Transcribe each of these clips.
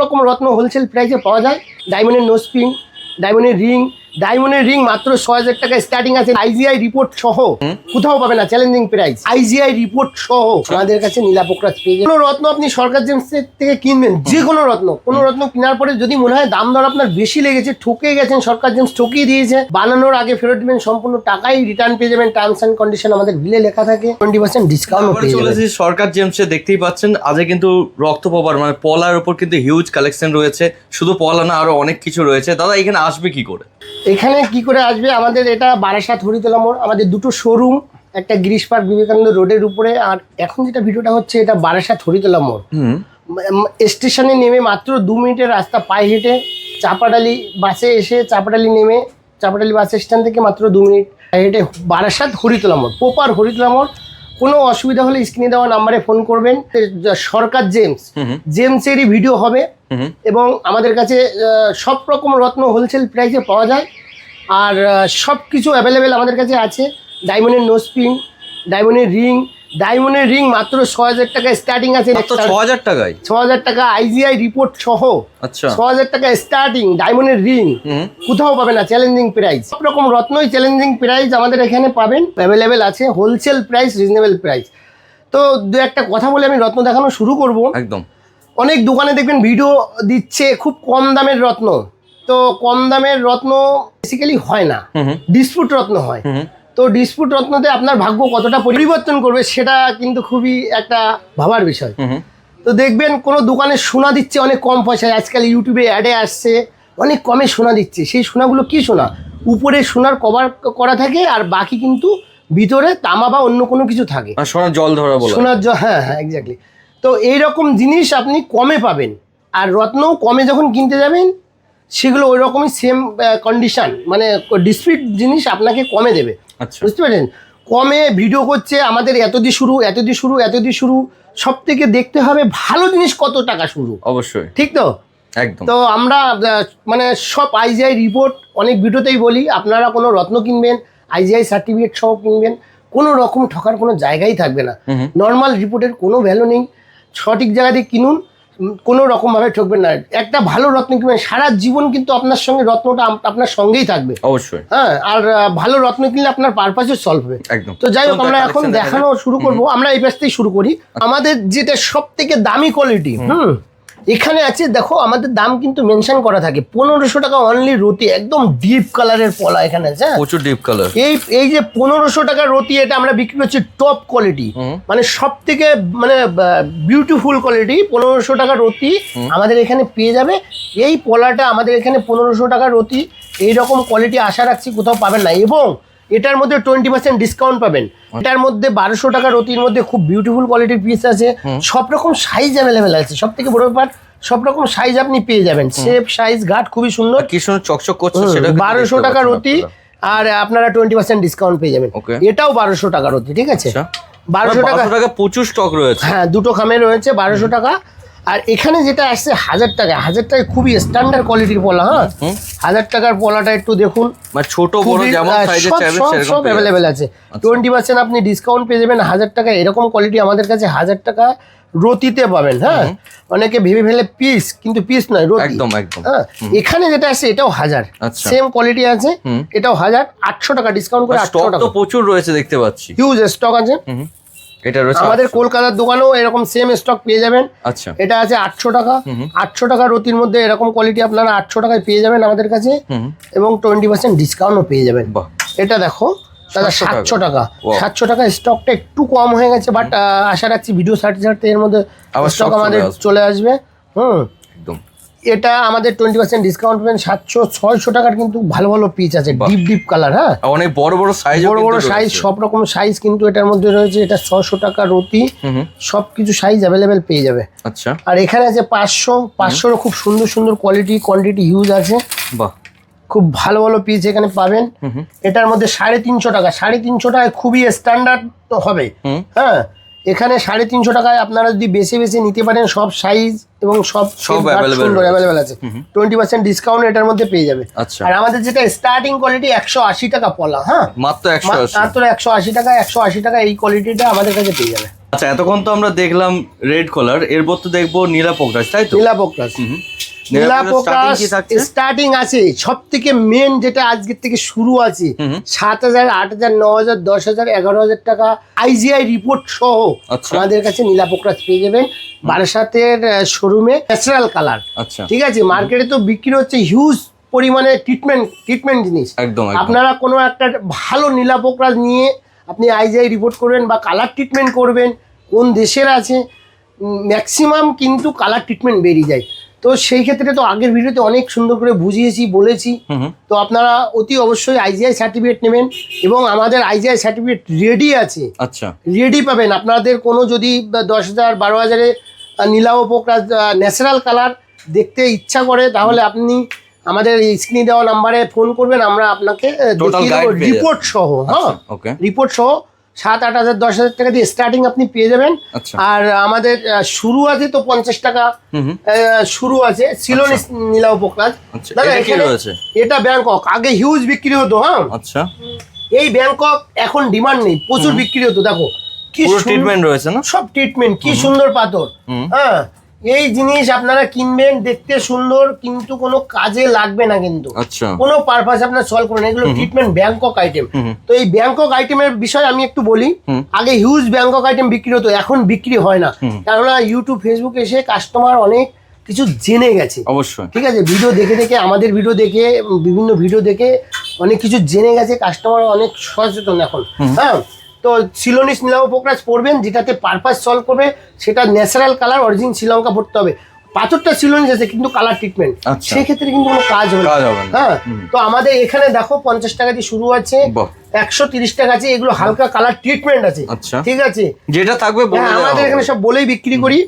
রকম রত্ন হোলসেল প্রাইসে পাওয়া যায়। ডায়মন্ডের নোজ পিন ডায়মন্ডের রিং ডায়মন্ডের রিং মাত্র ছয় হাজার টাকায় স্টার্টিং আছে আইজিআই রিপোর্ট সহ। কোথাও পাবে না চ্যালেঞ্জিং প্রাইস আইজিআই রিপোর্ট সহ। আমাদের কাছে নীলাপোকরাজ পেয়ে কোনো রত্ন আপনি সরকার জেমস থেকে কিনবেন যে কোনো রত্ন। কোনো রত্ন কেনার পরে যদি মনে হয় দাম দর আপনার বেশি লেগেছে ঠকে গেছেন সরকার জেমস ঠকিয়ে দিয়েছে বানানোর আগে ফেরত দেবেন সম্পূর্ণ টাকাই রিটার্ন পেয়ে যাবেন। টার্মস অ্যান্ড কন্ডিশন আমাদের বিলে লেখা থাকে। টোয়েন্টি পার্সেন্ট ডিসকাউন্ট পেয়ে চলে যাবেন। এসেছি সরকার জেমসে দেখতেই পাচ্ছেন আজকে কিন্তু রক্ত পাবার মানে পলার উপর কিন্তু হিউজ কালেকশন রয়েছে। শুধু পলা না আরও অনেক কিছু রয়েছে। দাদা এখানে আসবে কি করে? এখানে কি করে আসবে? আমাদের এটা বারাসাত হরিতলা মোড় আমাদের দুটো শোরুম একটা গিরিশ পার্ক বিবেকানন্দ রোডের উপরে আর এখন যেটা ভিডিওটা হচ্ছে এটা বারাসাত হরিতলা মোড়। স্টেশনে নেমে মাত্র দু মিনিটের রাস্তা পায়ে হেঁটে চাপাডালি বাসে এসে চাপাডালি নেমে চাপাডালি বাস স্ট্যান্ড থেকে মাত্র দু মিনিট পায়ে হেঁটে বারাসাত হরিতলা মোড় প্রপার হরিতলা মোড়। কোনো অসুবিধা হলে স্ক্রিনে দেওয়া নাম্বারে ফোন করবেন। সরকার জেমস। জেমসেরই ভিডিও হবে। এবং আমাদের কাছে সব রকম রত্ন হোলসেল প্রাইসে পাওয়া যায়। আর সব কিছু অ্যাভেলেবেল আমাদের কাছে আছে। ডায়মন্ডের নোজ পিন ডায়মন্ডের রিং ডায়মন্ডের রিং মাত্র ছ হাজার টাকায় স্টার্টিং আছে ছ হাজার টাকায়? ছ হাজার টাকা আইজিআই রিপোর্ট সহ। আচ্ছা। ছ হাজার টাকা স্টার্টিং ডায়মন্ডের রিং কোথাও পাবে না চ্যালেঞ্জিং প্রাইস সব রকম রত্নই চ্যালেঞ্জিং প্রাইস আমাদের এখানে পাবেন। অ্যাভেলেবেল আছে হোলসেল প্রাইস রিজনেবল প্রাইস তো দু একটা কথা বলে আমি রত্ন দেখানো শুরু করব। একদম। অনেক দোকানে দেখবেন ভিডিও দিচ্ছে খুব কম দামের রত্ন। তো কম দামের রত্ন বেসিক্যালি হয় না। ডিসপুট রত্ন হয়। তো ডিসপুট রত্নতে আপনার ভাগ্য কতটা পরিবর্তন করবে সেটা কিন্তু খুবই একটা ভাবার বিষয়। তো দেখবেন কোনো দোকানে সোনা দিচ্ছে অনেক কম পয়সায়। আজকাল ইউটিউবে অ্যাডে আসছে অনেক কমে সোনা দিচ্ছে। সেই সোনাগুলো কি সোনা? উপরে সোনার কভার করা থাকে আর বাকি কিন্তু ভিতরে তামা বা অন্য কোনো কিছু থাকে। সোনার জল ধরা সোনার জল হ্যাঁ হ্যাঁ এক্স্যাক্টলি তো এই রকম জিনিস আপনি কমে পাবেন। আর রত্নও কমে যখন কিনতে যাবেন সেগুলো ওই রকমই সেম কন্ডিশন মানে ডিসপিট জিনিস আপনাকে কমে দেবে। আচ্ছা। বুঝতে পারছেন? কমে ভিডিও করছে আমাদের এত দিয়ে শুরু এত দিয়ে শুরু এত দিয়ে শুরু সব থেকে দেখতে হবে ভালো জিনিস কত টাকা শুরু। অবশ্যই। ঠিক তো? একদম। তো আমরা মানে সব আইজিআই রিপোর্ট অনেক ভিডিওতেই বলি আপনারা কোনো রত্ন কিনবেন আইজিআই সার্টিফিকেট সহ কিনবেন কোনো রকম ঠকার কোনো জায়গাই থাকবে না। নর্মাল রিপোর্টের কোনো ভ্যালু নেই। সঠিক জায়গা দিয়ে কিনুন কোনো রকমভাবে ঠকবেন না। একটা ভালো রত্ন কিনবেন সারা জীবন কিন্তু আপনার সঙ্গে রত্নটা আপনার সঙ্গেই থাকবে। অবশ্যই। হ্যাঁ আর ভালো রত্ন কিনলে আপনার পারপাসও সলভ হবে। একদম। তো যাই হোক আমরা এখন দেখানো শুরু করব। আমরা এই পাশ শুরু করি। আমাদের যেটা সব থেকে দামি কোয়ালিটি হুম এখানে আছে দেখো আমাদের দাম কিন্তু মেনশন করা থাকে। পনেরোশো টাকা অনলি রতি একদম ডিপ কালারের পলা এখানে আছে হ্যাঁ? প্রচুর ডিপ কালার এই এই যে পনেরোশো টাকার রতি এটা আমরা বিক্রি করছি টপ কোয়ালিটি মানে সব থেকে মানে বিউটিফুল কোয়ালিটি পনেরোশো টাকা রতি আমাদের এখানে পেয়ে যাবে। এই পলাটা আমাদের এখানে পনেরোশো টাকা রতি এইরকম কোয়ালিটি আশা রাখছি কোথাও পাবেন না। এবং এটার মধ্যে টোয়েন্টি পার্সেন্ট ডিসকাউন্ট পাবেন। এটার মধ্যে বারোশো টাকা রতির মধ্যে খুব বিউটিফুল কোয়ালিটির পিস আছে। সব রকম সাইজ অ্যাভেলেবেল আছে। সব থেকে বড় ব্যাপার সব রকম সাইজ আপনি পেয়ে যাবেন। শেপ সাইজ ঘাট খুবই সুন্দর। কি সুন্দর চকচক করছে সেটা বারোশো টাকা রতি আর আপনারা টোয়েন্টি পার্সেন্ট ডিসকাউন্ট পেয়ে যাবেন. এটাও বারোশো টাকা রতি ঠিক আছে? আচ্ছা। বারোশো টাকা 1200 টাকা প্রচুর স্টক রয়েছে। হ্যাঁ দুটো খামে রয়েছে বারোশো টাকা। আর এখানে যেটা আসছে হাজার টাকা হাজার টাকা খুবই স্ট্যান্ডার্ড কোয়ালিটির পলা হ্যাঁ? হাজার টাকার পলাটা একটু দেখুন। মানে ছোট বড় যেমন সব-। অ্যাভেলেবেল আছে। টোয়েন্টি পার্সেন্ট আপনি ডিসকাউন্ট পেয়ে যাবেন হাজার টাকা এরকম কোয়ালিটি আমাদের কাছে হাজার টাকা রতিতে পাবেন হ্যাঁ? অনেকে ভেবে ফেলে পিস কিন্তু পিস নয় রতি। একদম একদম। হ্যাঁ? এখানে যেটা আছে এটাও হাজার। আচ্ছা। সেম কোয়ালিটি আছে এটাও হাজার আটশো টাকা ডিসকাউন্ট করে আটশো টাকা তো প্রচুর রয়েছে দেখতে পাচ্ছি। হিউজ স্টক আছে। এটা রয়েছে আমাদের কলকাতার দোকানেও এরকম সেম স্টক পেয়ে যাবেন। আচ্ছা। এটা আছে আটশো টাকা। আটশো টাকা রতির মধ্যে এরকম কোয়ালিটি আপনারা আটশো টাকায় পেয়ে যাবেন আমাদের কাছে। এবং টোয়েন্টি পার্সেন্ট ডিসকাউন্টও পেয়ে যাবেন। এটা দেখো দাদা সাতশো টাকা। সাতশো টাকা। স্টকটা একটু কম হয়ে গেছে বাট আশা রাখছি ভিডিও সার্টে সার্টে এর মধ্যে স্টক আমাদের। চলে আসবে। হুম। এটা আমাদের টোয়েন্টি পার্সেন্ট ডিসকাউন্ট পাবেন সাতশো ছয়শো টাকার কিন্তু ভালো ভালো পিচ আছে। ডিপ ডিপ কালার হ্যাঁ? অনেক বড় বড় সাইজ বড় বড় সাইজ সব রকম সাইজ কিন্তু এটার মধ্যে রয়েছে এটা ছশো টাকা রতি সব কিছু সাইজ অ্যাভেলেবেল পেয়ে যাবে। আচ্ছা। আর এখানে আছে পাঁচশো পাঁচশোরও খুব সুন্দর সুন্দর কোয়ালিটি কোয়ান্টিটি হিউজ আছে। বাহ। খুব ভালো ভালো পিস এখানে পাবেন। এটার মধ্যে সাড়ে তিনশো টাকা সাড়ে তিনশো টাকায় খুবই স্ট্যান্ডার্ড হবে হ্যাঁ? এখানে সাড়ে তিনশো টাকায় আপনারা যদি বেছে বেছে নিতে পারেন সব সাইজ এবং সব সব অ্যাভেলেবেল আছে। টোয়েন্টি পার্সেন্ট ডিসকাউন্ট এটার মধ্যে পেয়ে যাবে। আচ্ছা। আর আমাদের যেটা স্টার্টিং কোয়ালিটি একশো আশি টাকা পলা হ্যাঁ? মাত্র একশো আশি। মাত্র একশো আশি টাকা একশো আশি টাকা এই কোয়ালিটিটা আমাদের কাছে পেয়ে যাবে। আচ্ছা এতক্ষণ তো আমরা দেখলাম রেড কালার এরপর তো দেখব নীলা পোকরাজ তাই তো? নীলা পোকরাস হুম। নীলা পোকরাজ starting পোকরাস কি থাকছে? স্টার্টিং আছে। সব থেকে মেন যেটা আজকের থেকে শুরু আছে সাত হাজার আট হাজার ন হাজার দশ হাজার এগারো হাজার টাকা আইজিআই রিপোর্ট সহ আচ্ছা। আমাদের কাছে পেয়ে যাবেন বারাসাতের শোরুমে ন্যাচারাল কালার আচ্ছা। ঠিক আছে? মার্কেটে তো বিক্রি হচ্ছে হিউজ পরিমাণে ট্রিটমেন্ট ট্রিটমেন্ট জিনিস। একদম আপনারা কোনো একটা ভালো নীলা পোকরাজ নিয়ে আপনি আইজিআই রিপোর্ট করবেন বা কালার ট্রিটমেন্ট করবেন কোন দেশের আছে ম্যাক্সিমাম কিন্তু কালার ট্রিটমেন্ট বেরিয়ে যায়। তো সেই ক্ষেত্রে তো আগের ভিডিওতে অনেক সুন্দর করে বুঝিয়েছি বলেছি। তো আপনারা অতি অবশ্যই আইজিআই সার্টিফিকেট নেবেন এবং আমাদের আইজিআই সার্টিফিকেট রেডি আছে। আচ্ছা। রেডি পাবেন। আপনাদের কোনো যদি দশ হাজার বারো হাজারে নীলা পোকরাজ ন্যাচারাল কালার দেখতে ইচ্ছা করে তাহলে আপনি আমাদের স্ক্রিনে দেওয়া নাম্বারে ফোন করবেন আমরা আপনাকে। রিপোর্ট সহ হ্যাঁ? রিপোর্ট সহ সাত আট হাজার দশ হাজার টাকা দিয়ে স্টার্টিং আপনি পেয়ে যাবেন। আচ্ছা। আর আমাদের শুরু আছে তো পঞ্চাশ টাকা। শুরু আছে সিলোনি নীলা পোকরাজ আচ্ছা এটা রয়েছে? এটা ব্যাংকক। আগে হিউজ বিক্রি হতো হ্যাঁ? আচ্ছা। এই ব্যাংকক এখন ডিমান্ড নেই প্রচুর বিক্রি হতো দেখো। কি ট্রিটমেন্ট রয়েছে না? সব ট্রিটমেন্ট কি সুন্দর পাথর হ্যাঁ? এই জিনিস আপনারা কিনবেন দেখতে সুন্দর কিন্তু কোনো কাজে লাগবে না কিন্তু। আচ্ছা। কোনো পারপাস আপনার সলভ করবেন এগুলো ট্রিটমেন্ট ব্যাংকক আইটেম। তো এই ব্যাংকক আইটেমের বিষয়ে আমি একটু বলি। আগে হিউজ ব্যাংকক আইটেম বিক্রি হতো এখন বিক্রি হয় না। কেননা ইউটিউব ফেসবুক এসে কাস্টমার অনেক কিছু জেনে গেছে। অবশ্যই। ঠিক আছে? ভিডিও দেখে দেখে আমাদের ভিডিও দেখে বিভিন্ন ভিডিও দেখে অনেক কিছু জেনে গেছে কাস্টমার অনেক সচেতন এখন। হ্যাঁ? তো সিলোনিস নীলাভ পোকরাজ পড়বেন যেটাতে পারপাস সলভ করবে সেটা ন্যাচারাল কালার অরিজিন শ্রীলঙ্কা পড়তে হবে। পাথরটা সিলোনিস আছে কিন্তু কালার ট্রিটমেন্ট আচ্ছা। সেক্ষেত্রে কিন্তু কোনো কাজ হবে হ্যাঁ তো আমাদের এখানে দেখো পঞ্চাশ টাকা দিয়ে শুরু আছে একশো তিরিশ টাকা আছে এগুলো হালকা কালার ট্রিটমেন্ট আছে। আচ্ছা। ঠিক আছে? যেটা থাকবে হ্যাঁ আমাদের এখানে সব বলেই বিক্রি করি।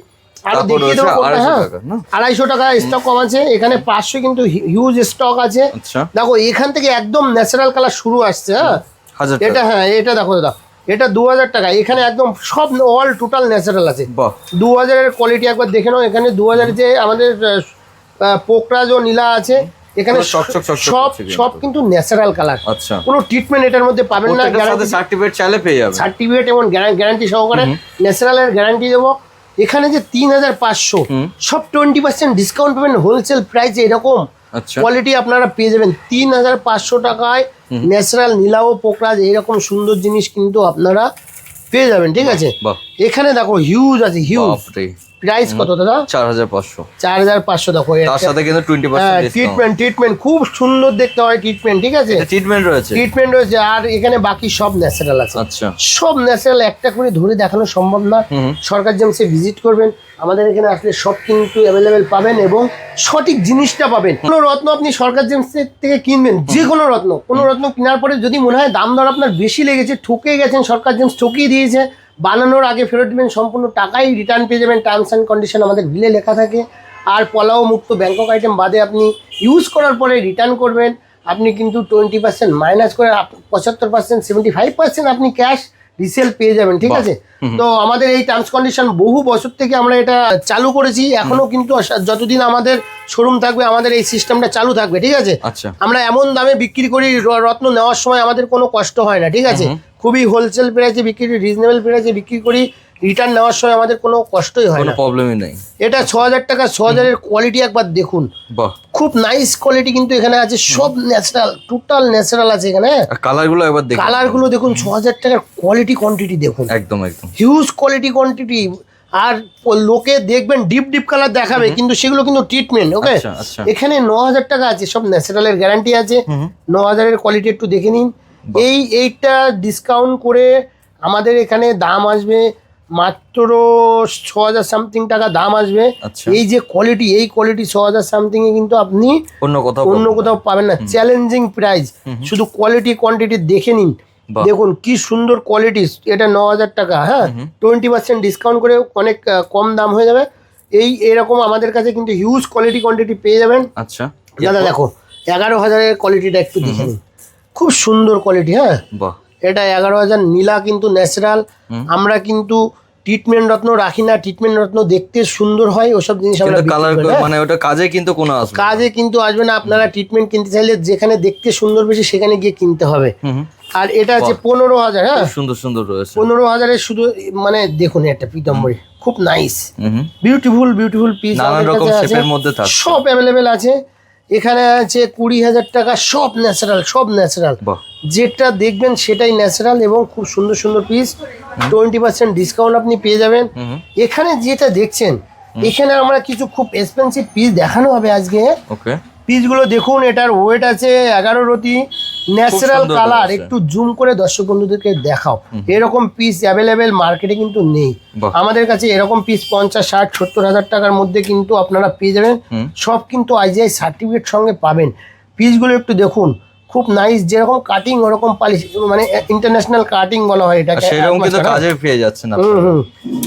আরও তারপর দেখিয়ে দেবো কোনটা, 250 হ্যাঁ। আড়াইশো টাকা স্টক কম আছে এখানে পাঁচশো কিন্তু হিউজ স্টক আছে। আচ্ছা। দেখো এখান থেকে একদম ন্যাচারাল কালার শুরু আসছে হ্যাঁ। এটা হ্যাঁ এটা দেখো দাদা। এটা দু হাজার টাকা। এখানে একদম সব অল টোটাল ন্যাচারাল আছে। দু হাজারের কোয়ালিটি একবার দেখে নাও এখানে দু হাজারের যে আমাদের পোকরাজ ও নীলা আছে এখানে সব সব কিন্তু। ন্যাচারাল কালার আচ্ছা। কোনো ট্রিটমেন্ট এটার মধ্যে পাবেন না সার্টিফিকেট চাইলে পেয়ে যাবে সার্টিফিকেট এবং গ্যারান্টি সহকারে ন্যাচারালের গ্যারান্টি দেবো। এখানে যে তিন হাজার পাঁচশো সব টোয়েন্টি পার্সেন্ট ডিসকাউন্ট পাবেন হোলসেল প্রাইসে এরকম কোয়ালিটি আপনারা পেয়ে যাবেন। তিন হাজার পাঁচশো টাকায় ন্যাচারাল নীলাও পোকরাজ এইরকম সুন্দর জিনিস কিন্তু আপনারা পেয়ে যাবেন ঠিক আছে? এখানে দেখো হিউজ আছে হিউজ প্রাইস কত দাদা? চার হাজার পাঁচশো। চার হাজার পাঁচশো দেখো তার সাথে কিন্তু টোয়েন্টি ট্রিটমেন্ট ট্রিটমেন্ট খুব সুন্দর দেখতে হয় ট্রিটমেন্ট ঠিক আছে? ট্রিটমেন্ট রয়েছে। ট্রিটমেন্ট রয়েছে আর এখানে বাকি সব ন্যাচারাল আছে। আচ্ছা। সব ন্যাচারাল একটা করে ধরে দেখানো সম্ভব না। সরকার জেমসে ভিজিট করবেন আমাদের এখানে আসলে সব কিন্তু অ্যাভেলেবেল পাবেন এবং সঠিক জিনিসটা পাবেন। কোনো রত্ন আপনি সরকার জেমসের থেকে কিনবেন যে কোনো রত্ন কোনো রত্ন কেনার পরে যদি মনে হয় দাম দর আপনার বেশি লেগেছে ঠকে গেছেন সরকার জেমস ঠকিয়ে দিয়েছে বানানোর আগে ফেরত দেবেন সম্পূর্ণ টাকাই রিটার্ন পেয়ে যাবেন টার্মস অ্যান্ড কন্ডিশন আমাদের বিলে লেখা থাকে। আর পলাও মুক্ত ব্যাংকক আইটেম বাদে আপনি ইউজ করার পরে রিটার্ন করবেন। আপনি কিন্তু টোয়েন্টি পার্সেন্ট মাইনাস করে পঁচাত্তর পার্সেন্ট সেভেন্টি ফাইভ পার্সেন্ট আপনি ক্যাশ রিসেল পেয়ে যাবেন ঠিক আছে? তো আমাদের এই টার্মস কন্ডিশন বহু বছর থেকে আমরা এটা চালু করেছি। এখনও কিন্তু যতদিন আমাদের শোরুম থাকবে আমাদের এই সিস্টেমটা চালু থাকবে ঠিক আছে? আচ্ছা। আমরা এমন দামে বিক্রি করি রত্ন নেওয়ার সময় আমাদের কোনো কষ্ট হয় না ঠিক আছে? খুবই হোলসেল প্রাইসে বিক্রি করি রিজনেবল প্রাইসে বিক্রি করি রিটার্ন নেওয়ার সময় আমাদের কোনো কষ্টই হয় না। প্রবলেমই নাই। এটা ছ হাজার টাকা ছ হাজারের কোয়ালিটি একবার দেখুন। বাহ। খুব নাইস কোয়ালিটি কিন্তু এখানে আছে সব ন্যাচারাল টোটাল ন্যাচারাল আছে এখানে। আর কালারগুলো একবার দেখি কালারগুলো দেখুন ছ হাজার টাকার কোয়ালিটি কোয়ান্টিটি দেখুন। একদম একদম। হিউজ কোয়ালিটি কোয়ান্টিটি আর লোকে দেখবেন ডিপ ডিপ কালার দেখাবে কিন্তু সেগুলো কিন্তু ট্রিটমেন্ট ওকে আচ্ছা আচ্ছা। এখানে ন হাজার টাকা আছে সব ন্যাচারালের গ্যারান্টি আছে। ন হাজারের কোয়ালিটি একটু দেখে নিন। এই এইটা ডিসকাউন্ট করে আমাদের এখানে দাম আসবে মাত্র ছ হাজার সামথিং টাকা দাম আসবে। আচ্ছা। এই যে কোয়ালিটি এই কোয়ালিটি ছ হাজার সামথিং এ কিন্তু আপনি অন্য কোথাও অন্য কোথাও পাবেন না। চ্যালেঞ্জিং প্রাইস শুধু কোয়ালিটি কোয়ান্টিটি দেখে নিন। দেখুন কি সুন্দর কোয়ালিটি এটা ন হাজার টাকা হ্যাঁ? টোয়েন্টি পার্সেন্ট ডিসকাউন্ট করে অনেক কম দাম হয়ে যাবে। এই এরকম আমাদের কাছে কিন্তু হিউজ কোয়ালিটি কোয়ান্টিটি পেয়ে যাবেন। আচ্ছা। দাদা দেখো এগারো হাজারের কোয়ালিটিটা একটু দেখে নিন। খুব সুন্দর কোয়ালিটি হ্যাঁ? বাহ। এটা এগারো হাজার নীলা কিন্তু ন্যাচারাল আমরা কিন্তু ট্রিটমেন্ট রত্ন রাখি না ট্রিটমেন্ট রত্ন দেখতে সুন্দর হয় ওসব জিনিস আমরা কালার হ্যাঁ। মানে ওটা কাজে কিন্তু কোনো আসবে কাজে কিন্তু আসবে না আপনারা ট্রিটমেন্ট কিনতে চাইলে যেখানে দেখতে সুন্দর বেশি সেখানে গিয়ে কিনতে হবে। আর এটা আছে পনেরো হাজার হ্যাঁ? সুন্দর সুন্দর রয়েছে। পনেরো হাজারের শুধু মানে দেখুন একটা পিতম্বরী খুব নাইস বিউটিফুল বিউটিফুল পিস নানান রকম শেপের মধ্যে থাকছে। সব অ্যাভেলেবেল আছে। এখানে আছে কুড়ি হাজার টাকা সব ন্যাচারাল সব ন্যাচারাল। যেটা দেখবেন সেটাই ন্যাচারাল এবং খুব সুন্দর সুন্দর পিস টোয়েন্টি পার্সেন্ট ডিসকাউন্ট আপনি পেয়ে যাবেন। এখানে যেটা দেখছেন এখানে আমরা কিছু খুব এক্সপেন্সিভ পিস দেখানো হবে আজকে। পিসগুলো দেখুন এটার ওয়েট আছে এগারো রতি। ন্যাচারাল কালার একটু জুম করে দর্শক বন্ধুদেরকে দেখাও। এরকম পিস অ্যাভেলেবেল মার্কেটে কিন্তু নেই। আমাদের কাছে এরকম পিস পঞ্চাশ ষাট সত্তর হাজার টাকার মধ্যে কিন্তু আপনারা পেয়ে যাবেন। সব কিন্তু আইজিআই সার্টিফিকেট সঙ্গে পাবেন। পিসগুলো একটু দেখুন। খুব নাইস যেরকম কাটিং ওরকম পালিশ মানে ইন্টারন্যাশনাল কাটিং বলা হয় এটাকে। সেরকম কিন্তু? কাজে পেয়ে যাচ্ছেন হুম হুম।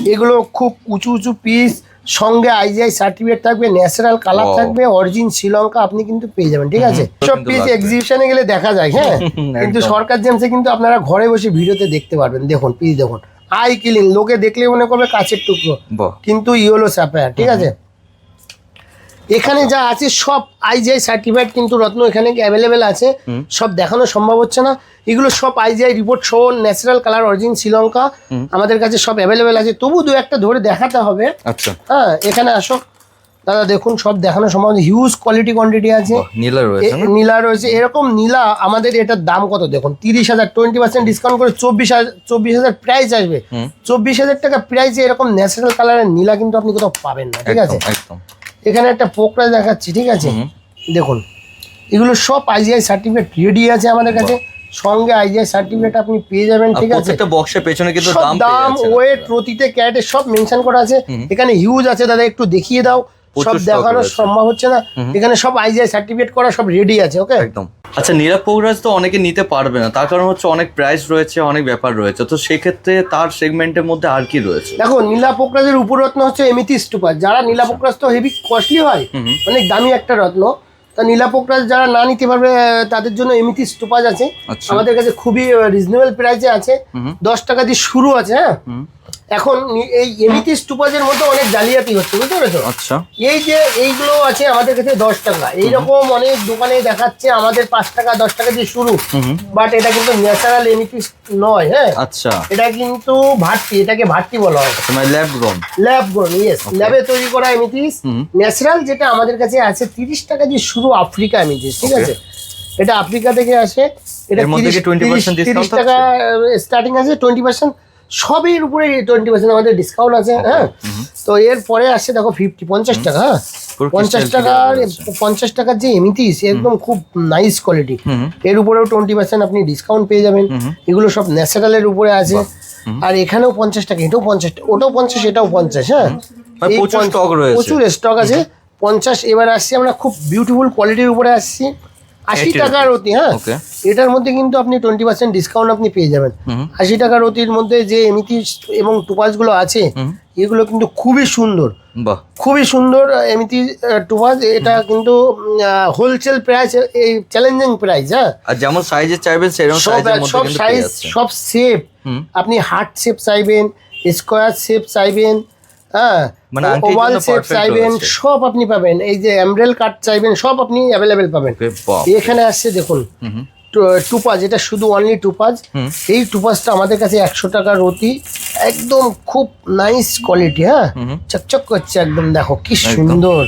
এগুলো খুব উঁচু উঁচু পিস সঙ্গে আইজিআই সার্টিফিকেট থাকবে ন্যাচারাল কালার থাকবে অরিজিন শ্রীলঙ্কা আপনি কিন্তু পেয়ে যাবেন ঠিক আছে? সব পিস এক্সিবিশনে গেলে দেখা যায় হ্যাঁ? কিন্তু সরকার জেমসে কিন্তু আপনারা ঘরে বসে ভিডিওতে দেখতে পারবেন দেখুন পিস দেখুন। আই কিলিং লোকে দেখলে মনে করবে কাছের টুকরো কিন্তু ইয়েলো স্যাপার ঠিক আছে? এখানে যা আছে সব আইজিআই সার্টিফাইড কিন্তু রত্ন এখানে অ্যাভেলেবেল আছে। সব দেখানো সম্ভব হচ্ছে না। এগুলো সব আইজিআই রিপোর্ট সহ ন্যাচারাল কালার অরিজিন শ্রীলঙ্কা আমাদের কাছে সব অ্যাভেলেবেল আছে। তবু দু একটা ধরে দেখাতে হবে। আচ্ছা। হ্যাঁ এখানে আসো। দাদা দেখুন সব দেখানো সম্ভব হিউজ কোয়ালিটি কোয়ান্টিটি আছে। নীলা রয়েছে নীলা রয়েছে। এরকম নীলা আমাদের এটার দাম কত? দেখুন তিরিশ হাজার টোয়েন্টি পার্সেন্ট ডিসকাউন্ট করে চব্বিশ হাজার চব্বিশ হাজার প্রাইস আসবে। চব্বিশ হাজার টাকা প্রাইসে এরকম ন্যাচারাল কালারের নীলা কিন্তু আপনি কোথাও পাবেন না ঠিক আছে? একদম। এখানে একটা পোকরা দেখাচ্ছি ঠিক আছে? দেখুন এগুলো সব আইজিআই সার্টিফিকেট রেডি আছে আমাদের কাছে। সঙ্গে আইজিআই সার্টিফিকেট আপনি পেয়ে যাবেন ঠিক আছে? প্রত্যেকটা বক্সের পেছনে কিন্তু দাম দাম ওয়েট প্রতিতে ক্যারেটে সব মেনশন করা আছে। এখানে হিউজ আছে দাদা একটু দেখিয়ে দাও। সব দেখানো সম্ভব হচ্ছে না। এখানে সব আইজিআই সার্টিফিকেট করা সব রেডি আছে ওকে একদম। আচ্ছা পৌরাজ তো অনেকে নিতে পারবে না। তার কারণ হচ্ছে অনেক প্রাইস রয়েছে অনেক ব্যাপার রয়েছে। তো সেক্ষেত্রে তার সেগমেন্টের মধ্যে আর কি রয়েছে? দেখো নীলা পোকরাজের উপরত্ন হচ্ছে এমিতি স্টুপার যারা নীলা পোকরাজ তো হেভি কস্টলি হয়। অনেক দামি একটা রত্ন। তা নীলা পোকরাজ যারা না নিতে পারবে তাদের জন্য এমিতি স্টুপাজ আছে। আচ্ছা। আমাদের কাছে খুবই রিজনেবল প্রাইসে আছে। দশ টাকা দিয়ে শুরু আছে হ্যাঁ? এখন এই এমিথি স্টুপাজের মধ্যে অনেক জালিয়াতি হচ্ছে বুঝতে পেরেছ? আচ্ছা। এই যে এইগুলো আছে আমাদের কাছে দশ টাকা। এইরকম অনেক দোকানে দেখাচ্ছে আমাদের পাঁচ টাকা দশ টাকা দিয়ে শুরু। বাট এটা কিন্তু ন্যাচারাল এমিথি নয় হ্যাঁ? আচ্ছা। এটা কিন্তু ভাট্টি এটাকে ভাট্টি বলা হয়। তোমার lab grown lab grown yes ল্যাবে তৈরি করা এমিথিস হুম। ন্যাচারাল যেটা আমাদের কাছে আছে তিরিশ টাকা দিয়ে শুরু আফ্রিকা এমিথিস ঠিক আছে? এটা আফ্রিকা থেকে আসে এটা এর মধ্যে কি 20% discount টাকা স্টার্টিং আছে টোয়েন্টি পার্সেন্ট সবের উপরে টোয়েন্টি পার্সেন্ট আমাদের ডিসকাউন্ট আছে হ্যাঁ? তো এর পরে আসছে দেখো ফিফটি পঞ্চাশ টাকা হ্যাঁ? পঞ্চাশ টাকার পঞ্চাশ টাকার যে এমিথিস একদম খুব নাইস কোয়ালিটি। এর উপরেও টোয়েন্টি পার্সেন্ট আপনি ডিসকাউন্ট পেয়ে যাবেন। এগুলো সব ন্যাচারালের উপরে আছে। আর এখানেও পঞ্চাশ টাকা এটাও পঞ্চাশ টাকা ওটাও পঞ্চাশ এটাও পঞ্চাশ হ্যাঁ? মানে। প্রচুর স্টক আছে। পঞ্চাশ এবার আসছি আমরা খুব বিউটিফুল কোয়ালিটির উপরে আসছি। আশি টাকার অতি হ্যাঁ। এটার মধ্যে কিন্তু আপনি টোয়েন্টি পার্সেন্ট ডিসকাউন্ট আপনি পেয়ে যাবেন। আশি টাকার অতির মধ্যে যে এমিতি এবং টুপাসগুলো আছে এগুলো কিন্তু খুবই সুন্দর। খুবই সুন্দর এমিতি টুপাস এটা কিন্তু হোলসেল প্রাইস এই চ্যালেঞ্জিং প্রাইস হ্যাঁ। আর যেমন সাইজে চাইবেন সেরকম সব সাইজ সব শেপ আপনি হার্ট শেপ চাইবেন স্কোয়ার শেপ চাইবেন হ্যাঁ মানে শেপ perfect চাইবেন সব আপনি পাবেন। এই যে এমব্রেল কাট চাইবেন সব আপনি অ্যাভেলেবেল পাবেন। এখানে আসছে দেখুন। টুপাজ এটা শুধু অনলি টুপাজ। এই টুপাজটা আমাদের কাছে একশো টাকার রতি একদম খুব নাইস কোয়ালিটি হ্যাঁ। চকচক করছে একদম দেখো কি সুন্দর।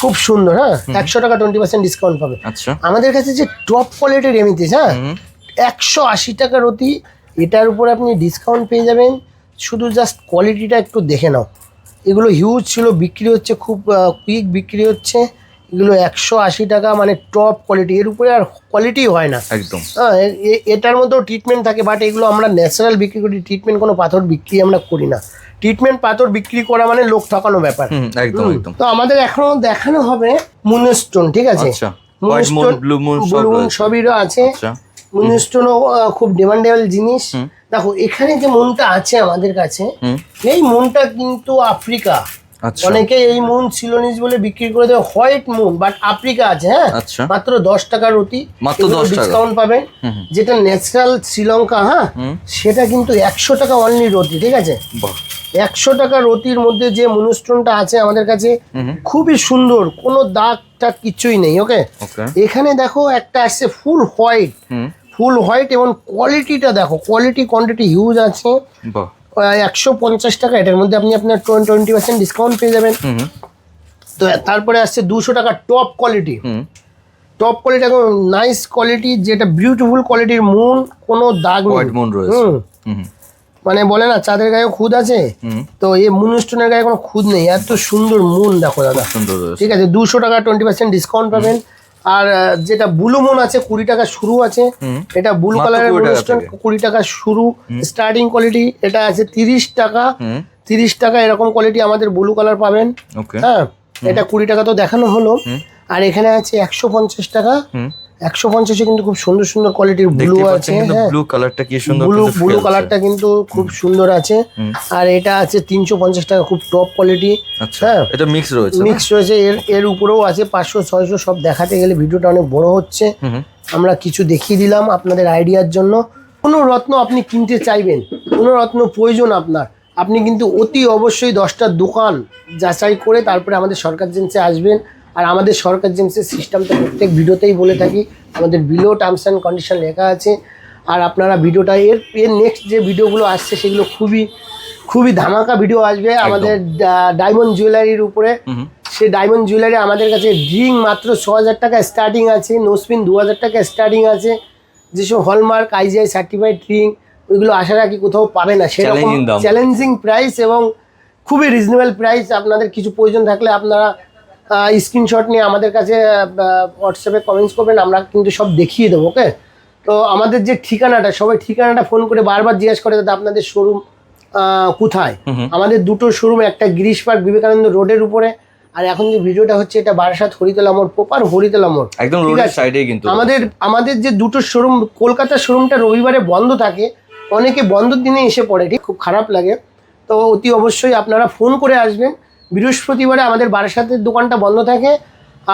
খুব সুন্দর হ্যাঁ? একশো টাকা টোয়েন্টি পার্সেন্ট ডিসকাউন্ট পাবে। আচ্ছা। আমাদের কাছে যে টপ কোয়ালিটির এমিতিস হ্যাঁ? একশো আশি টাকার অতি এটার উপরে আপনি ডিসকাউন্ট পেয়ে যাবেন। শুধু জাস্ট কোয়ালিটিটা একটু দেখে নাও। এগুলো হিউজ ছিল বিক্রি হচ্ছে খুব কুইক বিক্রি হচ্ছে। এগুলো একশো আশি টাকা মানে টপ কোয়ালিটি এর উপরে আর কোয়ালিটি হয় না। একদম। হ্যাঁ এটার মধ্যেও ট্রিটমেন্ট থাকে বাট এগুলো আমরা ন্যাচারাল বিক্রি করি। ট্রিটমেন্ট কোনো পাথর বিক্রি আমরা করি না। ট্রিটমেন্ট পাথর বিক্রি করা মানে লোক ঠকানো ব্যাপার। একদম একদম। তো আমাদের এখনও দেখানো হবে মুনস্টোন ঠিক আছে? আচ্ছা হোয়াইট মুন ব্লু মুন সব ব্লু মুন রয়েছে। সবই আছে আচ্ছা। মুনস্টোনও খুব ডিমান্ডেবল জিনিস। দেখো এখানে যে মুনটা আছে আমাদের কাছে এই মুনটা কিন্তু আফ্রিকা। আচ্ছা। অনেকে এই মুন সিলোনিস বলে বিক্রি করে দেয় হোয়াইট মুন বাট আফ্রিকা আছে হ্যাঁ? আচ্ছা। মাত্র দশ টাকার অতি মাত্র 10 টাকা। ডিসকাউন্ট পাবেন। যেটা ন্যাচারাল শ্রীলঙ্কা হ্যাঁ? সেটা কিন্তু একশো টাকা অনলি রতি ঠিক আছে? একশো টাকা রতির মধ্যে যে মুনস্টোনটা আছে আমাদের কাছে। খুবই সুন্দর। কোনো দাগ টাগ কিছুই নেই ওকে এখানে দেখো একটা আসছে ফুল হোয়াইট ফুল হোয়াইট এবং কোয়ালিটিটা দেখো কোয়ালিটি কোয়ান্টিটি হিউজ আছে। একশো পঞ্চাশ টাকা এটার মধ্যে আপনি আপনার টোয়েন্টি পার্সেন্ট ডিসকাউন্ট পেয়ে যাবেন। তো তারপরে আসছে দুশো টাকা টপ কোয়ালিটি টপ কোয়ালিটি একদম নাইস কোয়ালিটি যেটা বিউটিফুল কোয়ালিটির মুন কোনো দাগ মুন রয়েছে। মানে বলে না চাঁদের গায়ে খুদ আছে তো এই মুন স্টোনের গায়ে কোনো খুদ নেই। এত সুন্দর মুন দেখো দাদা। সুন্দর ঠিক আছে দুশো টাকা টোয়েন্টি পার্সেন্ট ডিসকাউন্ট পাবেন। আর যেটা ব্লু মুন আছে কুড়ি টাকা শুরু আছে। এটা ব্লু কালারের 20 টাকা স্টোন থেকে। কুড়ি টাকা শুরু স্টার্টিং কোয়ালিটি এটা আছে তিরিশ টাকা। তিরিশ টাকা এরকম কোয়ালিটি আমাদের ব্লু কালার পাবেন। হ্যাঁ এটা কুড়ি টাকা তো দেখানো হলো। আর এখানে আছে একশো পঞ্চাশ টাকা। একশো পঞ্চাশে কিন্তু খুব সুন্দর সুন্দর কোয়ালিটির ব্লু আছে হ্যাঁ। ব্লু কালারটা কি সুন্দর ব্লু ব্লু কালারটা কিন্তু খুব সুন্দর আছে। আর এটা আছে তিনশো পঞ্চাশ টাকা খুব টপ কোয়ালিটি আচ্ছা হ্যাঁ। এটা মিক্স রয়েছে মিক্স রয়েছে এর এর উপরেও আছে পাঁচশো ছয়শো সব দেখাতে গেলে ভিডিওটা অনেক বড় হচ্ছে। আমরা কিছু দেখিয়ে দিলাম আপনাদের আইডিয়ার জন্য। কোনো রত্ন আপনি কিনতে চাইবেন কোনো রত্ন প্রয়োজন আপনার আপনি কিন্তু অতি অবশ্যই দশটা দোকান যাচাই করে তারপরে আমাদের সরকার জেন্সে আসবেন। আর আমাদের সরকার জেন্সের সিস্টেমটা প্রত্যেক ভিডিওতেই বলে থাকি আমাদের বিলো টার্মস অ্যান্ড কন্ডিশন লেখা আছে। আর আপনারা ভিডিওটা এর এর নেক্সট যে ভিডিওগুলো আসছে সেগুলো খুবই খুবই ধামাকা ভিডিও আসবে আমাদের ডায়মন্ড জুয়েলারির উপরে। হুম হুম, সে ডায়মন্ড জুয়েলারি আমাদের কাছে রিং মাত্র ছ হাজার টাকা স্টার্টিং আছে নোসপিন দু হাজার টাকা স্টার্টিং আছে। যেসব হলমার্ক আইজিআই সার্টিফাইড রিং ওইগুলো আশা রাখি কোথাও পাবে না। সেরকম চ্যালেঞ্জিং প্রাইস এবং খুবই রিজনেবল প্রাইস আপনাদের কিছু প্রয়োজন থাকলে আপনারা স্ক্রিনশট নিয়ে আমাদের কাছে হোয়াটসঅ্যাপে কমেন্টস করবেন আমরা কিন্তু সব দেখিয়ে দেবো ওকে তো আমাদের যে ঠিকানাটা সবাই ঠিকানাটা ফোন করে বারবার জিজ্ঞেস করে দাদা আপনাদের শোরুম কোথায়। আমাদের দুটো শোরুম একটা গিরিশ পার্ক বিবেকানন্দ রোডের উপরে আর এখন যে ভিডিওটা হচ্ছে এটা বারাসাত হরিতলা মোড় প্রপার হরিতলা মোড় একদম রোডের। সাইডেই কিন্তু। আমাদের আমাদের যে দুটো শোরুম কলকাতার শোরুমটা রবিবারে বন্ধ থাকে অনেকে বন্ধর দিনে এসে পড়ে ঠিক? খুব খারাপ লাগে। তো অতি অবশ্যই আপনারা ফোন করে আসবেন বৃহস্পতিবারে আমাদের বারাসাতের দোকানটা বন্ধ থাকে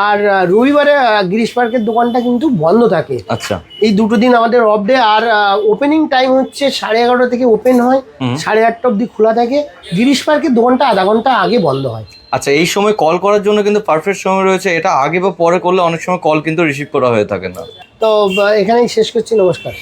আর রবিবারে গিরিশ পার্কের দোকানটা কিন্তু বন্ধ থাকে। আচ্ছা। এই দুটো দিন আমাদের অফ ডে আর ওপেনিং টাইম হচ্ছে সাড়ে এগারোটা থেকে ওপেন হয়। সাড়ে আটটা অবধি খোলা থাকে। গিরিশ পার্কের দোকানটা আধা ঘণ্টা আগে বন্ধ হয়। আচ্ছা এই সময় কল করার জন্য কিন্তু পারফেক্ট সময় রয়েছে। এটা আগে বা পরে করলে অনেক সময় কল কিন্তু রিসিভ করা হয়ে থাকে না। তো এখানেই শেষ করছি। নমস্কার।